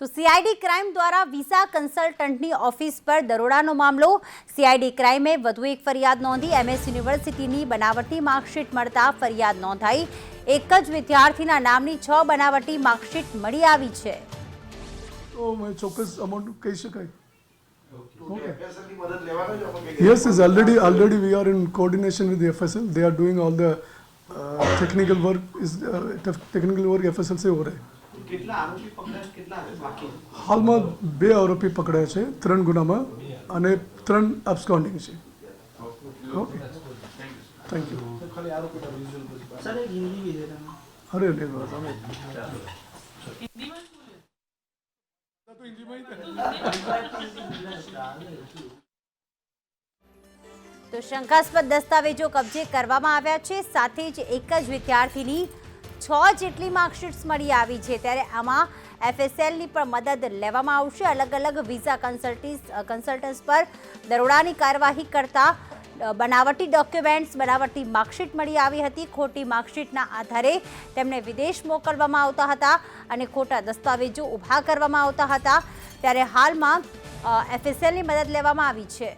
તો CID crime દ્વારા visa કન્સલ્ટન્ટની office પર દરોડાનો મામલો સીઆઈડી ક્રાઇમે વધુ એક ફરિયાદ નોંધી એમએસ યુનિવર્સિટીની બનાવટી માર્કશીટ મળતા ફરિયાદ નોંધાઈ એક જ વિદ્યાર્થીના નામની છ બનાવટી માર્કશીટ મળી આવી છે તો મેં ચોક્કસ અમાઉન્ટ કહી શકાય FSL ની મદદ લેવાનો જ અમે કંઈક Yes, is already already we are in coordination with the FSL. They are doing all the uh, technical work is uh, tef- technical work FSL से हो रहा है. કેટલા આરોપી પકડાયા કેટલા બાકી? હાલમાં બે આરોપી પકડાયા છે ત્રણ ગુનામાં અને ત્રણ અબસ્કોન્ડિંગ છે. Okay thank you sir Hindi વિશે અરે અરે તો શંકાસ્પદ દસ્તાવેજો કબજે કરવામાં આવ્યા છે સાથે જ એક જ વિદ્યાર્થીની છ જેટલી માર્કશીટ્સ મળી આવી છે ત્યારે આમાં એફએસએલની પણ મદદ લેવામાં આવશે. અલગ અલગ વિઝા કન્સલ્ટીસ કન્સલ્ટન્ટ્સ પર દરોડાની કાર્યવાહી કરતા બનાવટી ડોક્યુમેન્ટ્સ, બનાવટી માર્કશીટ મળી આવી હતી. ખોટી માર્કશીટના આધારે તેમને વિદેશ મોકલવામાં આવતા હતા અને ખોટા દસ્તાવેજો ઊભા કરવામાં આવતા હતા. ત્યારે હાલમાં એફએસએલની મદદ લેવામાં આવી છે.